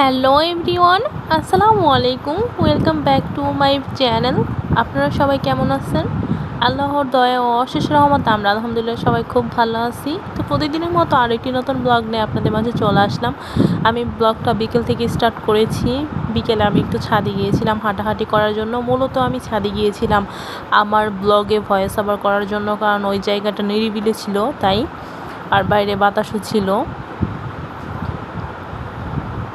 Hello everyone, আসসালামু আলাইকুম। Welcome back to my channel আপনারা সবাই কেমন আছেন? আল্লাহর দয়া ও অশেষ রহমত, আমরা আলহামদুলিল্লাহ সবাই খুব ভালো আছি। তো প্রতিদিনের মতো আরেকটি নতুন ব্লগ নিয়ে আপনাদের মাঝে চলে আসলাম। আমি ব্লগটা বিকেল থেকে স্টার্ট করেছি। বিকেলে আমি একটু ছাদে গিয়েছিলাম হাঁটাহাঁটি করার জন্য। মূলত আমি ছাদে গিয়েছিলাম আমার ব্লগে ভয়েস ওভার করার জন্য, কারণ ওই জায়গাটা নিরিবিলি ছিল তাই। আর বাইরে বাতাসও ছিল।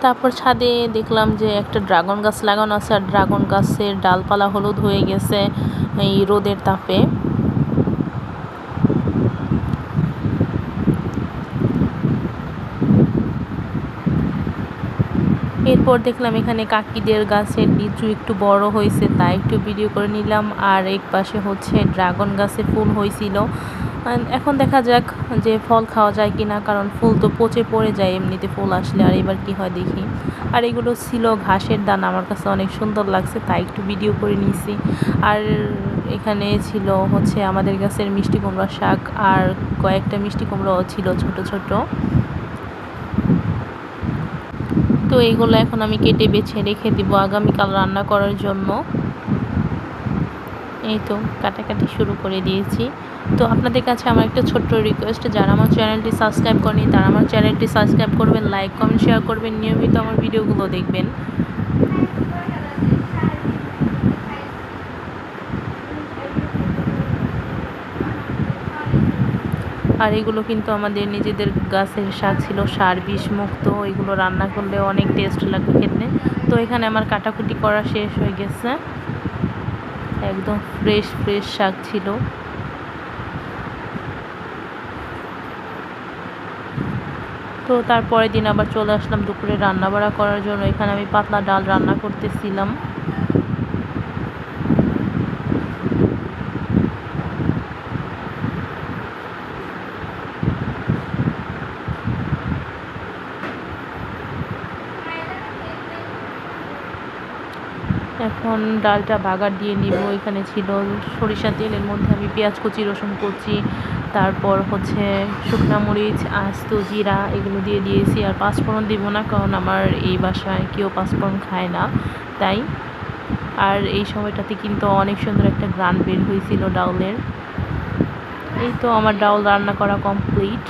তারপর ছাদে দেখলাম যে একটা ড্রাগন গাছ লাগানো আছে, আর ড্রাগন গাছের ডালপালা হলুদ হয়ে গেছে এই রোদের তাপে। এরপর দেখলাম এখানে কাকিদের গাছের লিচু একটু বড় হয়েছে, তাই একটু ভিডিও করে নিলাম। আর এক পাশে হচ্ছে ড্রাগন গাছে ফুল হয়েছিল। এখন দেখা যাক যে ফল খাওয়া যায় কি না কারণ ফুল তো পচে পড়ে যায়, এমনিতে ফুল আসলে আর এবার কি হয় দেখি। আর এগুলো ছিল ঘাসের দানা, আমার কাছে অনেক সুন্দর লাগছে, তাই একটু ভিডিও করে নিয়েছি। আর এখানে ছিল হচ্ছে আমাদের গাছের মিষ্টি কুমড়া শাক, আর কয়েকটা মিষ্টি কুমড়াও ছিল ছোট ছোট। তো এইগুলো এখন আমি কেটে বেছে রেখে দিব আগামীকাল রান্না করার জন্য। এই তো কাটাকাটি শুরু করে দিয়েছি। তো আপনাদের কাছে আমার একটা ছোট্ট রিকোয়েস্ট যারা আমার চ্যানেলটি সাবস্ক্রাইব করেনি, তারা আমার চ্যানেলটি সাবস্ক্রাইব করবেন লাইক কমেন্ট শেয়ার করবেন, নিয়মিত আমার ভিডিওগুলো দেখবেন। আর এগুলো কিন্তু আমাদের নিজেদের গাছের শাক ছিল, সার বিষ মুক্ত, এগুলো রান্না করলে অনেক টেস্ট লাগবে খেতে। তো এখানে আমার কাটাকুটি করা শেষ হয়ে গেছে। একদম ফ্রেশ ফ্রেশ শাক ছিল। তো তারপরের দিন আবার চলে আসলাম দুপুরে রান্না বাড়া করার জন্য। এখানে আমি পাতলা ডাল রান্না করতেছিলাম। এখন ডালটা বাগার দিয়ে নিব, এখানে ছিল সরিষা তেলের মধ্যে আমি পেঁয়াজ কুচি, রসুন কুচি, তারপর হচ্ছে শুকনো মরিচ, আস্ত, জিরা এগুলো দিয়ে দিয়েছি। আর পাঁচফোড়ন দিব না, কারণ আমার এই বাসায় কেউ পাঁচফোড়ন খায় না, তাই। আর এই সময়টাতে কিন্তু অনেক সুন্দর একটা গ্রান বের হয়েছিল ডাউলের। এই তো আমার ডাউল রান্না করা কমপ্লিট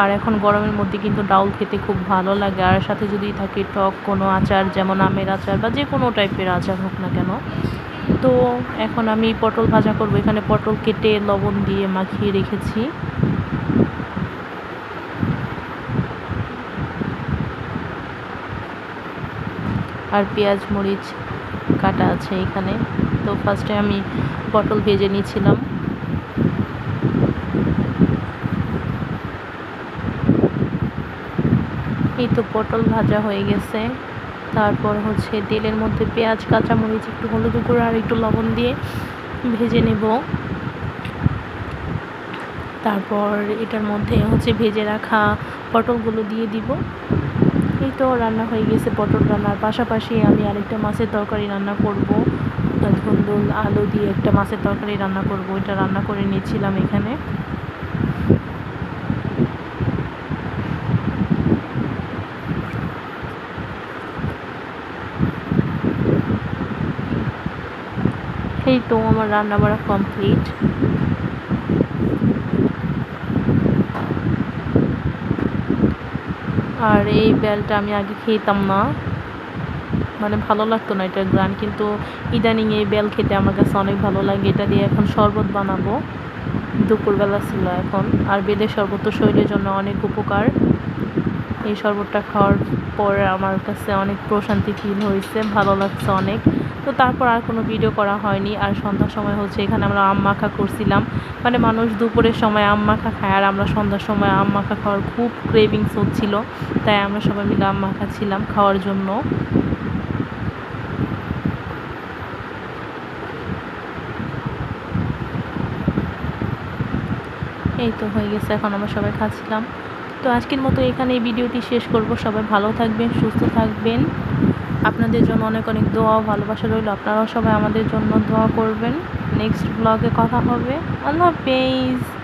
আর এখন গরমের মধ্যে কিন্তু ডাউল খেতে খুব ভালো লাগে। আর সাথে যদি থাকে টক কোনো আচার, যেমন আমের আচার বা যে কোনো টাইপের আচার হোক না কেন। তো এখন আমি পটল ভাজা করব। এখানে পটল কেটে লবণ দিয়ে মাখিয়ে রেখেছি। আর পেঁয়াজ, মরিচ কাটা আছে এখানে। তো ফার্স্টে আমি পটল ভেজে নিয়েছিলাম। এই তো পটল ভাজা হয়ে গেছে। তারপর হচ্ছে তেলের মধ্যে পেঁয়াজ, কাঁচামরিচ, একটু হলুদ গুঁড়ো আর একটু লবণ দিয়ে ভেজে নেব। তারপর এটার মধ্যে হচ্ছে ভেজে রাখা পটলগুলো দিয়ে দিব। এই তো রান্না হয়ে গেছে পটল রান্নার। পাশাপাশি আমি আরেকটা মাছের তরকারি রান্না করব। ধুন্দুল আলু দিয়ে একটা মাছের তরকারি রান্না করব। এটা রান্না করে নিয়েছিলাম এখানে। এই তো আমার রান্না বাড়া কমপ্লিট আর এই বেলটা আমি আগে খেতাম না। মানে ভালো লাগতো না এটার গ্রান, কিন্তু ইদানিং এই বেল খেতে আমার কাছে অনেক ভালো লাগে। এটা দিয়ে এখন শরবত বানাবো। দুপুরবেলা ছিল এখন। আর বেদের শরবত তো শরীরের জন্য অনেক উপকার। এই শরবতটা খাওয়ার পর আমার কাছে অনেক প্রশান্তি ফিল হয়েছে, ভালো লাগছে অনেক। তো তারপর আর কোনো ভিডিও করা হয়নি। আর সন্ধ্যার সময় হচ্ছে এখানে আমরা আম মাখা করছিলাম। মানে মানুষ দুপুরের সময় আম মাখা খায়, আর আমরা সন্ধ্যার সময় আম মাখা খাওয়ার খুব ক্রেভিংস হচ্ছিল। তাই আমরা সবাই মিলে আম মাখা ছিলাম খাওয়ার জন্য। এই তো হয়ে গেছে, এখন আমরা সবাই খাচ্ছিলাম। তো আজকের মতো এখানে এই ভিডিওটি শেষ করব। সবাই ভালো থাকবেন, সুস্থ থাকবেন। আপনাদের জন্য অনেক অনেক দোয়া ভালোবাসা রইল। আপনারাও সবাই আমাদের জন্য দোয়া করবেন। নেক্সট ব্লগে কথা হবে। আল্লাহ হাফেজ।